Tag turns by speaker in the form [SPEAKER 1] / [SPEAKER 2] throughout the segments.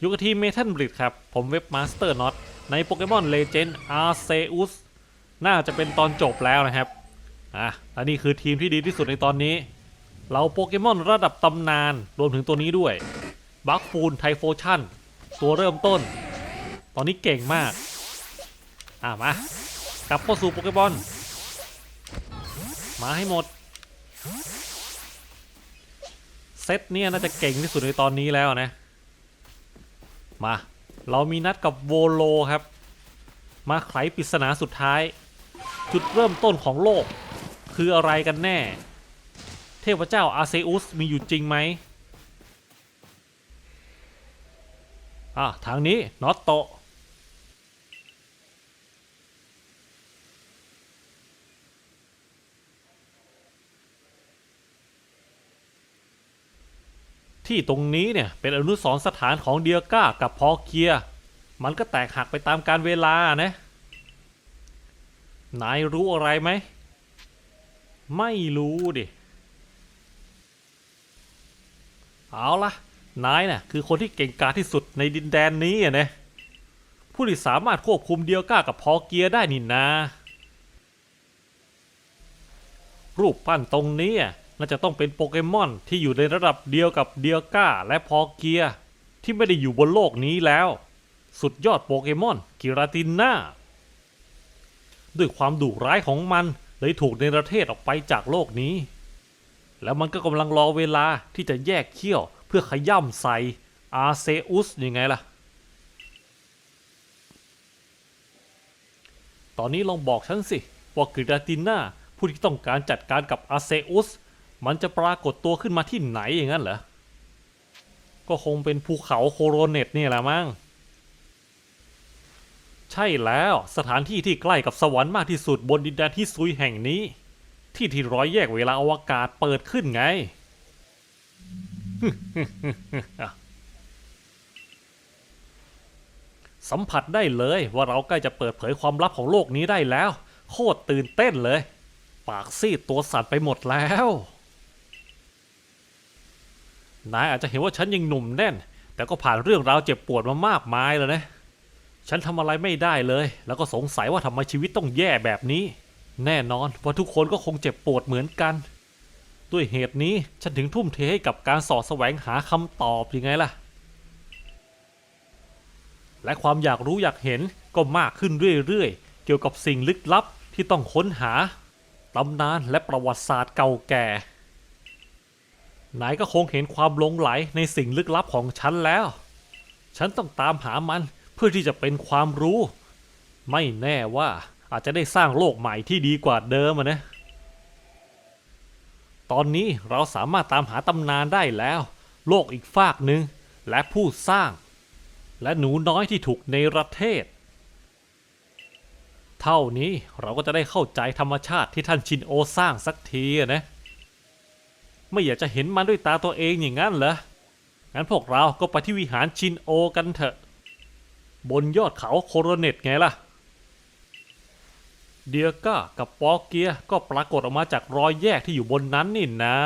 [SPEAKER 1] อยู่กับทีมเมทัลบริดครับ ผมเว็บมาสเตอร์น็อตในโปเกมอนเลเจนด์อาร์เซอุสน่าจะเป็นตอนจบแล้วนะครับ อะอันนี้คือทีมที่ดีที่สุดในตอนนี้ เราโปเกมอนระดับตำนาน รวมถึงตัวนี้ด้วย บัคฟูนไทโฟชั่น ตัวเริ่มต้น ตอนนี้เก่งมาก อะมา กลับเข้าสู่โปเกมอน มาให้หมด เซตเนี่ยน่าจะเก่งที่สุดในตอนนี้แล้วนะ มา เรามีนัดกับโวโลครับ มาไขปริศนาสุดท้าย จุดเริ่มต้นของโลก คืออะไรกันแน่ เทพเจ้าอาเซอุสมีอยู่จริงไหมอะทางนี้นอตโต ที่ตรงนี้เนี่ยเป็นอนุสรณ์สถานของเดียก้ากับพอเกีย มันก็แตกหักไปตามการเวลานะ นายรู้อะไรไหม ไม่รู้ดิ เอาละนายน่ะคือคนที่เก่งกาจที่สุดในดินแดนนี้อะนะผู้ที่สามารถควบคุมเดียก้ากับพอเกียได้นี่นารูปปั้นตรงนี้อะ น่าจะต้องเป็นโปเกมอนที่อยู่ในระดับเดียวกับเดียก้าและพอเกียที่ไม่ได้อยู่บนโลกนี้แล้ว สุดยอดโปเกมอนกิราติน่าด้วยความดุร้ายของมันเลยถูกในประเทศออกไปจากโลกนี้ แล้วมันก็กำลังรอเวลาที่จะแยกเขี้ยวเพื่อขย่ำใส่อาเซอุสยังไงล่ะ ตอนนี้ลองบอกฉันสิ ว่ากริดาติน่าผู้ที่ต้องการจัดการกับอาเซอุส มันจะปรากฏตัวขึ้นมาที่ไหนอย่างนั้นเหรอ ก็คงเป็นภูเขาโคโรเนตนี่แหละมั้ง ใช่แล้วสถานที่ที่ใกล้กับสวรรค์มากที่สุดบนดินแดนที่ซุยแห่งนี้ ที่ที่ร้อยแยกเวลาอวกาศเปิดขึ้นไง สัมผัสได้เลยว่าเราใกล้จะเปิดเผยความลับของโลกนี้ได้แล้ว โคตรตื่นเต้นเลย ปากซีดตัวสั่นไปหมดแล้ว นายอาจจะเห็นว่าฉันยังหนุ่มแน่น แต่ก็ผ่านเรื่องราวเจ็บปวดมามากมายแล้วนะ ฉันทำอะไรไม่ได้เลย แล้วก็สงสัยว่าทำไมชีวิตต้องแย่แบบนี้ แน่นอนว่าทุกคนก็คงเจ็บปวดเหมือนกัน ด้วยเหตุนี้ฉันถึงทุ่มเทให้กับการสอดแสวงหาคำตอบยังไงล่ะ และความอยากรู้อยากเห็นก็มากขึ้นเรื่อยๆ เกี่ยวกับสิ่งลึกลับที่ต้องค้นหาตำนานและประวัติศาสตร์เก่าแก่ นายก็คงเห็นความหลงไหลในสิ่งลึกลับของฉันแล้ว ฉันต้องตามหามันเพื่อที่จะเป็นความรู้ ไม่แน่ว่าอาจจะได้สร้างโลกใหม่ที่ดีกว่าเดิมนะ ตอนนี้เราสามารถตามหาตำนานได้แล้ว โลกอีกฝากหนึ่งและผู้สร้าง และหนูน้อยที่ถูกในประเทศ เท่านี้เราก็จะได้เข้าใจธรรมชาติที่ท่านชินโอสร้างสักทีนะ ไม่อยากจะเห็นมันด้วยตาตัวเองอย่างนั้นเหรอ งั้นพวกเราก็ไปที่วิหารชินโอกันเถอะ บนยอดเขาโคโรเนตไงล่ะ เดียก้ากับปอเกียก็ปรากฏออกมาจากรอยแยกที่อยู่บนนั้นนี่นะ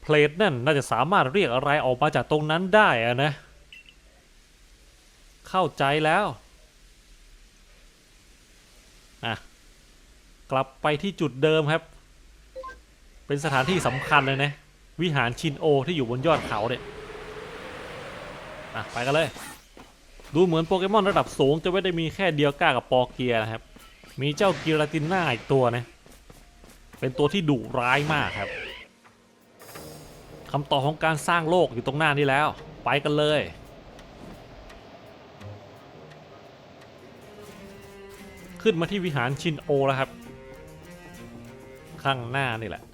[SPEAKER 1] เพลทนั่นน่าจะสามารถเรียกอะไรออกมาจากตรงนั้นได้อะนะ เข้าใจแล้วอะกลับไปที่จุดเดิมครับ เป็นสถานที่สำคัญเลยนะ วิหารชินโอที่อยู่บนยอดเขาเนี่ยอะไปกันเลย ดูเหมือนโปเกมอนระดับสูงจะไม่ได้มีแค่เดียวก้ากับปอเกียนะครับ มีเจ้ากิราติน่าอีกตัวนะ เป็นตัวที่ดุร้ายมากครับคำตอบของการสร้างโลกอยู่ตรงหน้านี้แล้ว ไปกันเลย ขึ้นมาที่วิหารชินโอแล้วครับ ข้างหน้านี่แหละ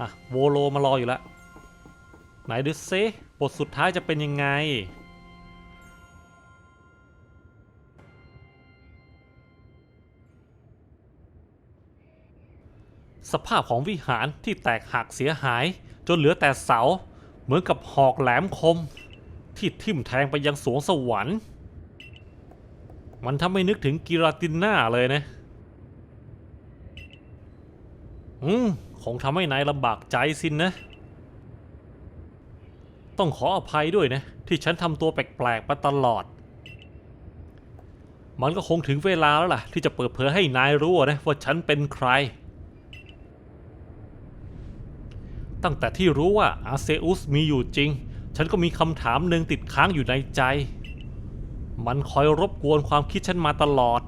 [SPEAKER 1] อะโวโลมารออยู่แล้วไหนดูซิบทสุดท้ายจะเป็นยังไง สภาพของวิหารที่แตกหักเสียหาย จนเหลือแต่เสา เหมือนกับหอกแหลมคม ที่ทิ่มแทงไปยังสวงสวรรค์ มันทำให้นึกถึงกิราติน่าเลยนะ อืม คงทำให้นายลำบากใจสินนะ ต้องขออภัยด้วยนะ ที่ฉันทำตัวแปลกๆมาตลอด มันก็คงถึงเวลาแล้วล่ะ ที่จะเปิดเผยให้นายรู้นะ ว่าฉันเป็นใคร ตั้งแต่ที่รู้ว่าอาเซอุสมีอยู่จริง ฉันก็มีคำถามหนึ่งติดค้างอยู่ในใจ มันคอยรบกวนความคิดฉันมาตลอด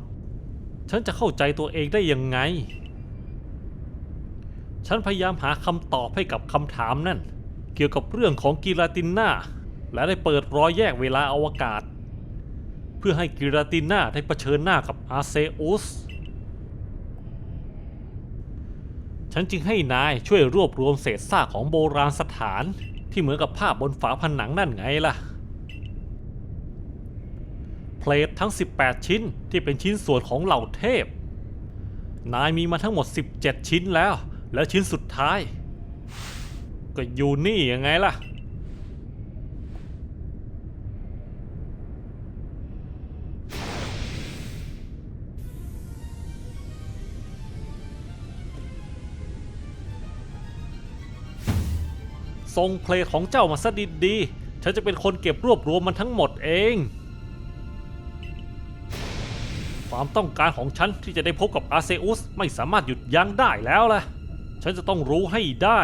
[SPEAKER 1] ฉันจะเข้าใจตัวเองได้ยังไง ฉันพยายามหาคำตอบให้กับคำถามนั่น เกี่ยวกับเรื่องของกิราตินนาและได้เปิดรอยแยกเวลาอวกาศ เพื่อให้กิราตินนาได้เผชิญหน้ากับอาเซอุสฉันจึงให้นายช่วยรวบรวมเศษซากของโบราณสถานที่เหมือนกับภาพบนฝาผนังนั่นไงล่ะ เพลททั้ง 18 ชิ้นที่เป็นชิ้นส่วนของเหล่าเทพ นายมีมาทั้งหมด 17 ชิ้นแล้ว แล้วชิ้นสุดท้าย ก็อยู่นี่ยังไงล่ะส่งเพลงของเจ้ามาซะดีๆฉันจะเป็นคนเก็บรวบรวมมันทั้งหมดเองความต้องการของฉันที่จะได้พบกับอาเซอุสไม่สามารถหยุดยั้งได้แล้วล่ะ ฉันจะต้องรู้ให้ได้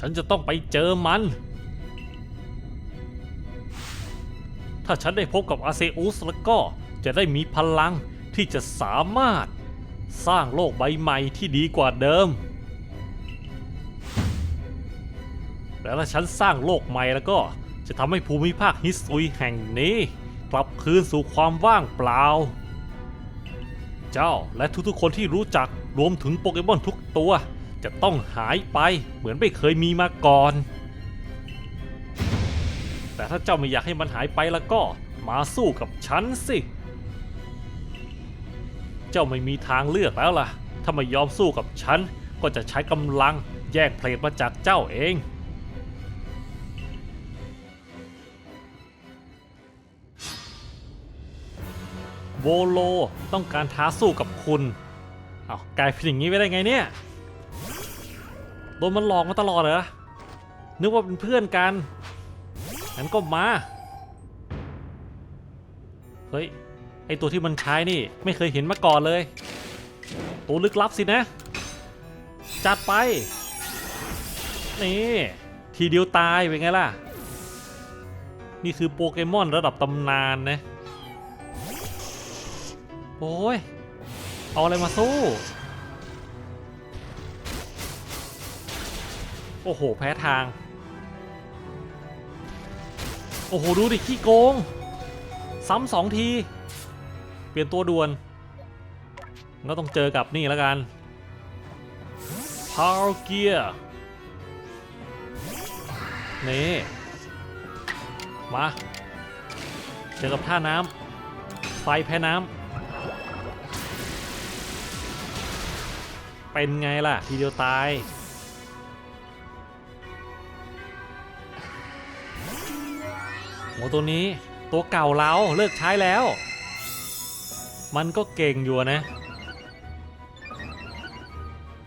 [SPEAKER 1] ฉันจะต้องไปเจอมัน ถ้าฉันได้พบกับอาเซอุสแล้วก็จะได้มีพลังที่จะสามารถสร้างโลกใบใหม่ที่ดีกว่าเดิม และถ้าฉันสร้างโลกใหม่แล้วก็จะทำให้ภูมิภาคฮิสซุยแห่งนี้ กลับคืนสู่ความว่างเปล่า เจ้าและทุกๆคนที่รู้จักรวมถึงโปเกมอนทุกตัว จะต้องหายไปเหมือนไม่เคยมีมาก่อน แต่ถ้าเจ้าไม่อยากให้มันหายไปแล้วก็มาสู้กับฉันสิ เจ้าไม่มีทางเลือกแล้วล่ะ ถ้าไม่ยอมสู้กับฉัน ก็จะใช้กำลังแย่งเพลทมาจากเจ้าเองโวโลต้องการท้าสู้กับคุณ เอากลายเป็นอย่างนี้ไปได้ไงเนี่ย โดนมันหลอกมาตลอดเหรอ นึกว่าเป็นเพื่อนกันงั้นก็มา เฮ้ย ไอตัวที่มันใช้นี่ไม่เคยเห็นมาก่อนเลย ตัวลึกลับสินะ จัดไป นี่ ทีเดียวตายเป็นไงล่ะ นี่คือโปเกมอนระดับตำนานนะ โอ้ย เอาอะไรมาสู้ โอ้โห แพ้ทาง โอ้โห ดูดิขี้โกง ซ้ำสองที เปลี่ยนตัวด่วน ก็ต้องเจอกับนี่แล้วกัน Power Gear นี่ มา เจอกับท่าน้ำไฟแพ้น้ำเป็นไงล่ะ ทีเดียวตาย โหตัวนี้ตัวเก่าเราเลิกใช้แล้ว มันก็เก่งอยู่นะ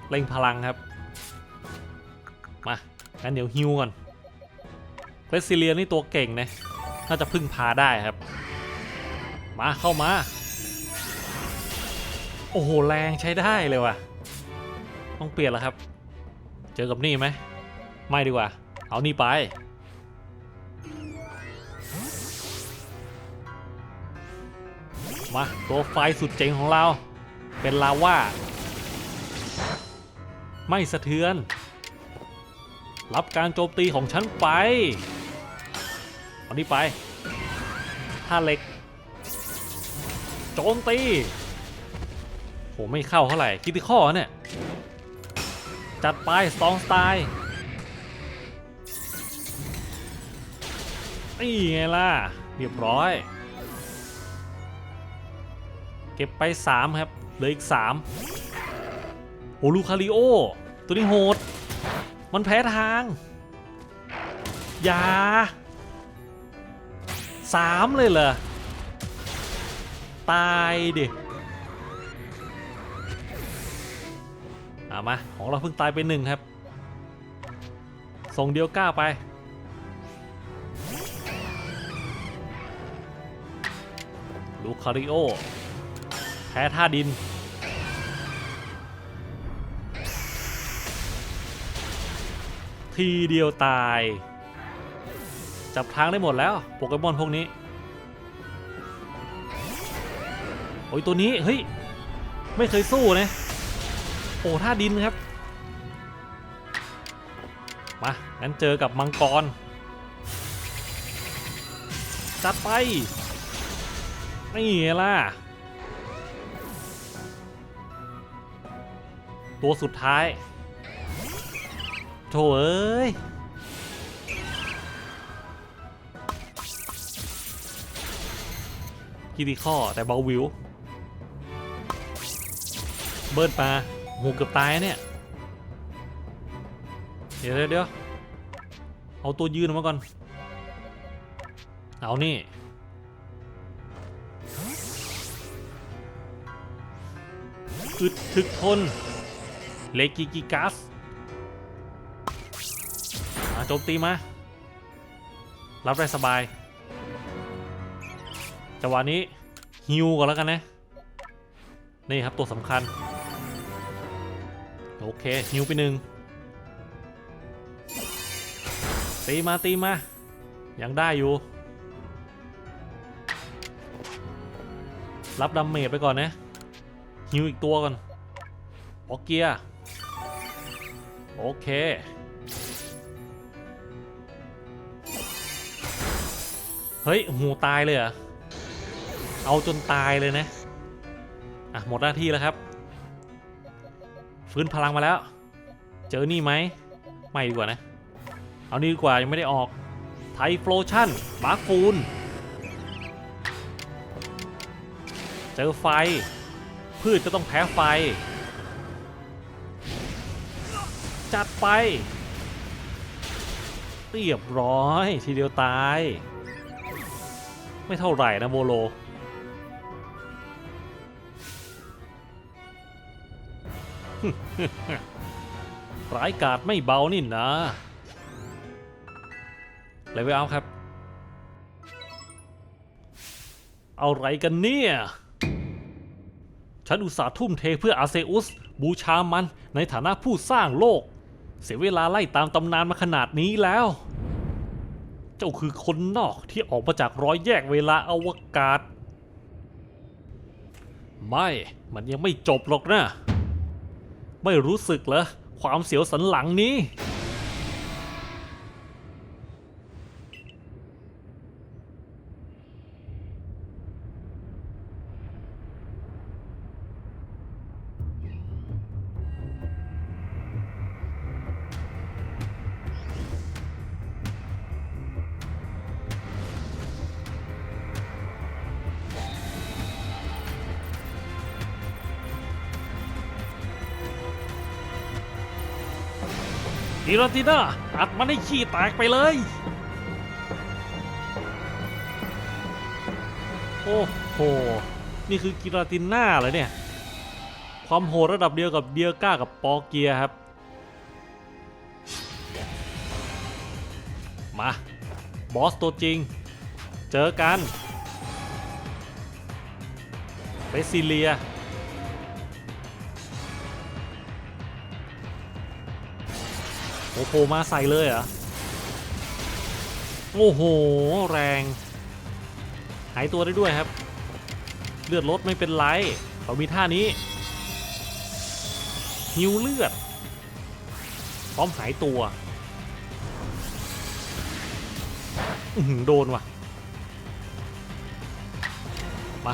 [SPEAKER 1] เล่งพลังครับ มา งั้นเดี๋ยวฮิวก่อนเรสซิเลียนนี่ตัวเก่งนะ น่าจะพึ่งพาได้ครับ มาเข้ามา โอ้โห แรงใช้ได้เลยว่ะ ต้องเปลี่ยนแล้วครับ เจอกับนี่ไหม ไม่ดีกว่า เอานี่ไป มาตัวไฟสุดเจ๋งของเรา เป็นลาว่า ไม่สะเทือน รับการโจมตีของฉันไปเอานี่ไปท่าเหล็ก โจมตีโหไม่เข้าเท่าไหร่คิดที่ข้อเนี่ย จัดไปสตองสไตล์นี่ไงล่ะ เรียบร้อย เก็บไป 3 ครับเหลืออีก 3 โอลูคาริโอ ตัวนี้โหด มันแพ้ทาง อย่า 3 เลยเหรอ ตายดิเอามา ของเราเพิ่งตายไปหนึ่งครับ ส่งเดียวก้าไป ลูคาริโอ แพ้ท่าดิน ทีเดียวตาย จับทางได้หมดแล้วโปเกมอนพวกนี้ โอ้ยตัวนี้ เฮ้ย ไม่เคยสู้นะโอ้ท่าดินครับ มา งั้นเจอกับมังกร จัดไป นี่ล่ะ ตัวสุดท้ายโถเอ้ยคิติข้อแต่เบาวิว เบิร์ดมางูเกือบตายเนี่ย เดี๋ยวเดี๋ยวเอาตัวยืนมาก่อน เอานี่ อึดถึกทน เลกิกิกัสมาโจมตีมา รับได้สบายจังหวะนี้ฮิวก่อนแล้วกันนะ นี่ครับตัวสำคัญ โอเคฮิวไปหนึ่งตีมาตีมา ยังได้อยู่ รับดาเมจไปก่อนนะฮิวอีกตัวก่อนออกเกียร์ โอเค เฮ้ยหูตายเลยเหรอ เอาจนตายเลยนะ อะ หมดหน้าที่แล้วครับ ฟื้นพลังมาแล้ว เจอนี่ไหม ไม่ดีกว่านะ เอานี่ดีกว่ายังไม่ได้ออก ไทโฟลชั่นบาร์ฟูน เจอไฟ พืชจะต้องแพ้ไฟ จัดไป เรียบร้อย ทีเดียวตาย ไม่เท่าไหร่นะโบโล ร้ายกาจไม่เบานี่นะเลยไปเอาครับ เอาไรกันเนี่ย ฉันอุตส่าห์ทุ่มเทเพื่ออาเซอุส บูชามันในฐานะผู้สร้างโลก เสียเวลาไล่ตามตำนานมาขนาดนี้แล้ว เจ้าคือคนนอกที่ออกมาจากร้อยแยกเวลาอวกาศ ไม่ มันยังไม่จบหรอกนะ ไม่รู้สึกเหรอความเสียวสันหลังนี้ กิราติน่าอัดมันให้ขี้แตกไปเลย โอ้โห นี่คือกิราติน่าเหรอเนี่ย ความโหดระดับเดียวกับเดียก้ากับปอเกียครับ มา บอสตัวจริง เจอกันเบซิเลีย อ้โหมาใส่เลยเหรอ โอ้โห แรง หายตัวได้ด้วยครับ เลือดลดไม่เป็นไร เขามีท่านี้หิวเลือด พร้อมหายตัวโดนว่ะ มา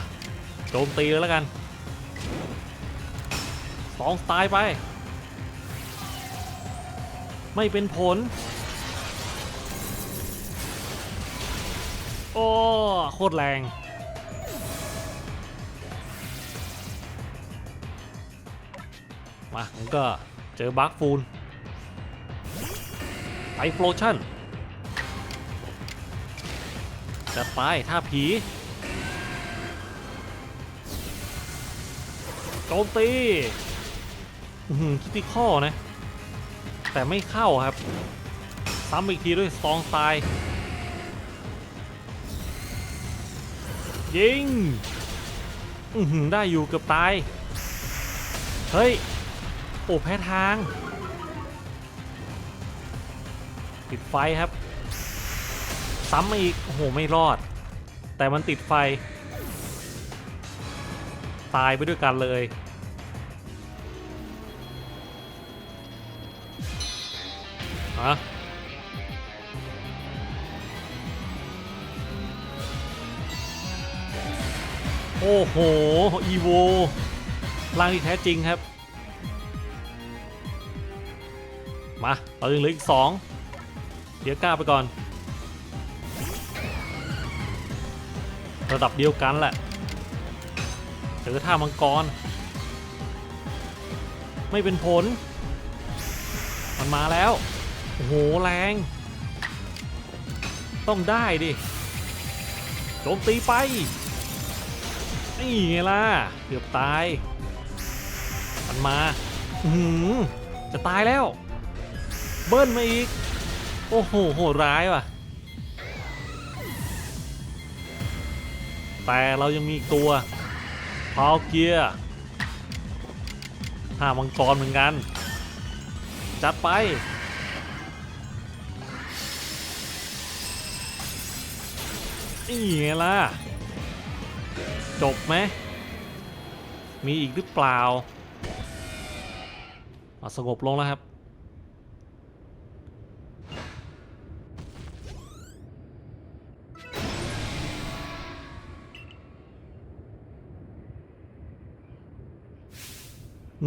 [SPEAKER 1] โจมตีเลยแล้วกันสองสไตล์ไป ไม่เป็นผล โอ้ โคตรแรงมาผมก็เจอบัคฟูลไปโฟลชั่นจะไปท่าผีโจมตีอือหือคิดที่ข้อนะ แต่ไม่เข้าครับ ซ้ำอีกทีด้วยซองตาย ยิง อือหือได้อยู่เกือบตาย เฮ้ย โอ้แพ้ทาง ติดไฟครับ ซ้ำมาอีก โอ้โห ไม่รอด แต่มันติดไฟ ตายไปด้วยกันเลย โอ้โห อีโวร่างที่แท้จริงครับ มาเรายังเหลืออีกสองเดี๋ยวกล้าไปก่อน ระดับเดียวกันแหละเจอท่ามังกร ไม่เป็นผล มันมาแล้ว โอ้โห แรง ต้องได้ดิ โจมตีไป นี่ไงล่ะ เกือบตาย มันมา อือหือจะตายแล้ว เบิ้ลมาอีก โอ้โห โหดร้ายว่ะ แต่เรายังมีอีกตัวพาวเกียร์ห้ามังกรเหมือนกัน จัดไป นี่ไงล่ะ จบไหม มีอีกหรือเปล่าอะสงบลงแล้วครับ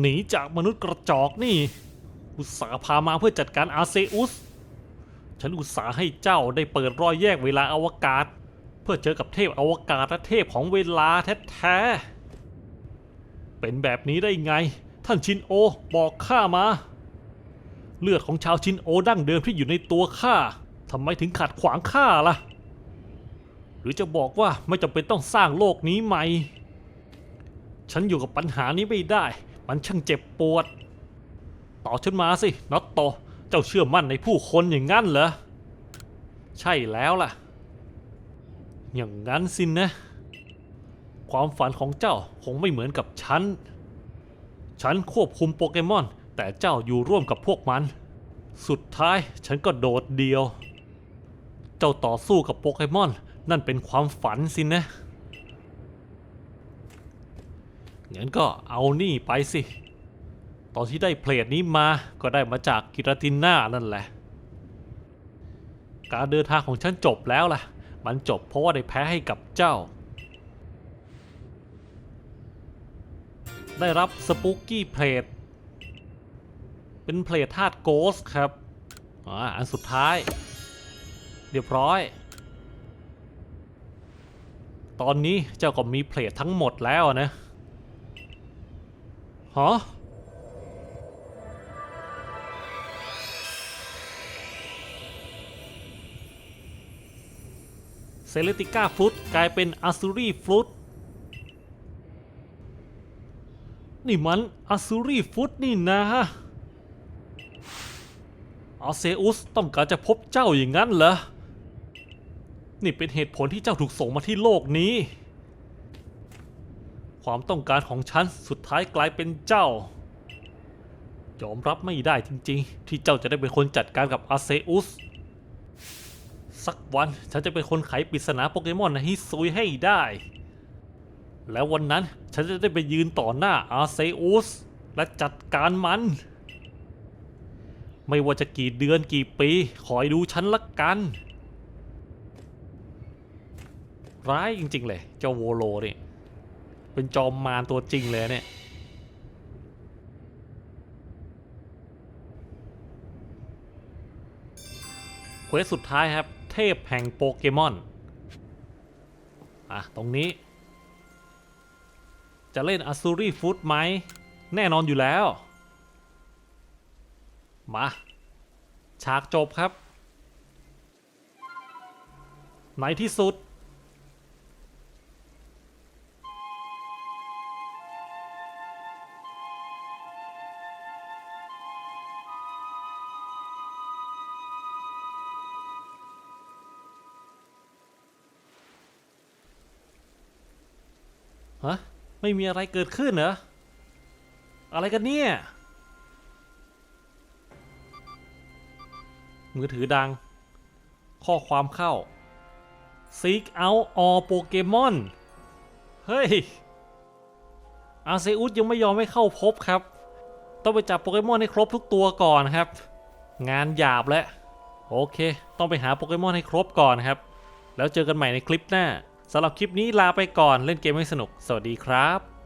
[SPEAKER 1] หนีจากมนุษย์กระจอกนี่ อุตสาห์พามาเพื่อจัดการอาเซอุส ฉันอุตสาห์ให้เจ้าได้เปิดรอยแยกเวลาอวกาศ พื่อเจอกับเทพอวกาศและเทพของเวลาแท้ๆ เป็นแบบนี้ได้ไง ท่านชินโอบอกข้ามา เลือดของชาวชินโอดั้งเดิมที่อยู่ในตัวข้าทำไมถึงขัดขวางข้าล่ะ หรือจะบอกว่าไม่จำเป็นต้องสร้างโลกนี้ใหม่ ฉันอยู่กับปัญหานี้ไม่ได้ มันช่างเจ็บปวด ต่อฉันมาสิน็อตโต เจ้าเชื่อมั่นในผู้คนอย่างนั้นเหรอ ใช่แล้วล่ะ อย่างนั้นสินะ ความฝันของเจ้าคงไม่เหมือนกับฉัน ฉันควบคุมโปเกมอน แต่เจ้าอยู่ร่วมกับพวกมัน สุดท้ายฉันก็โดดเดียว เจ้าต่อสู้กับโปเกมอน นั่นเป็นความฝันสินะงั้นก็เอานี่ไปสิ ตอนที่ได้เพลทนี้มาก็ได้มาจากกิรติน่านั่นแหละ การเดินทางของฉันจบแล้วล่ะ มันจบเพราะว่าได้แพ้ให้กับเจ้า ได้รับสปุกกี้เพลทเป็นเพลทธาตุโกสครับอ่าอันสุดท้าย เรียบร้อย ตอนนี้เจ้าก็มีเพลททั้งหมดแล้วนะฮะ เซเลติก้าฟลุตกลายเป็นอัซูรีฟลุตนี่มันอัซูรีฟลุตนี่นะอาเซอุสต้องการจะพบเจ้าอย่างนั้นเหรอ นี่เป็นเหตุผลที่เจ้าถูกส่งมาที่โลกนี้ ความต้องการของฉันสุดท้ายกลายเป็นเจ้ายอมรับไม่ได้จริงๆ ที่เจ้าจะได้เป็นคนจัดการกับอาเซอุส สักวันฉันจะเป็นคนไขปริศนาโปเกมอนให้ซุยให้ได้ แล้ววันนั้นฉันจะได้ไปยืนต่อหน้าอาเซอุสและจัดการมัน ไม่ว่าจะกี่เดือนกี่ปีคอยดูฉันละกัน ร้ายจริง ๆ เลย เจ้าโวโลนี่เป็นจอมมารตัวจริงเลยเนี่ยเควสสุดท้ายครับ พแห่งโปเกมอน อะ ตรงนี้ จะเล่นอ z ูรี่ฟุตไหม แน่นอนอยู่แล้ว มา ฉากจบครับ ในที่สุด ฮะไม่มีอะไรเกิดขึ้นเหรอ อะไรกันเนี่ย มือถือดัง ข้อความเข้า Seek out all Pokemon เฮ้ย อาเซอุสยังไม่ยอมให้เข้าพบครับ ต้องไปจับโปเกมอนให้ครบทุกตัวก่อนครับ งานหยาบแล้ว โอเค ต้องไปหาโปเกมอนให้ครบก่อนครับ แล้วเจอกันใหม่ในคลิปหน้า สำหรับคลิปนี้ลาไปก่อนเล่นเกมให้สนุก สวัสดีครับ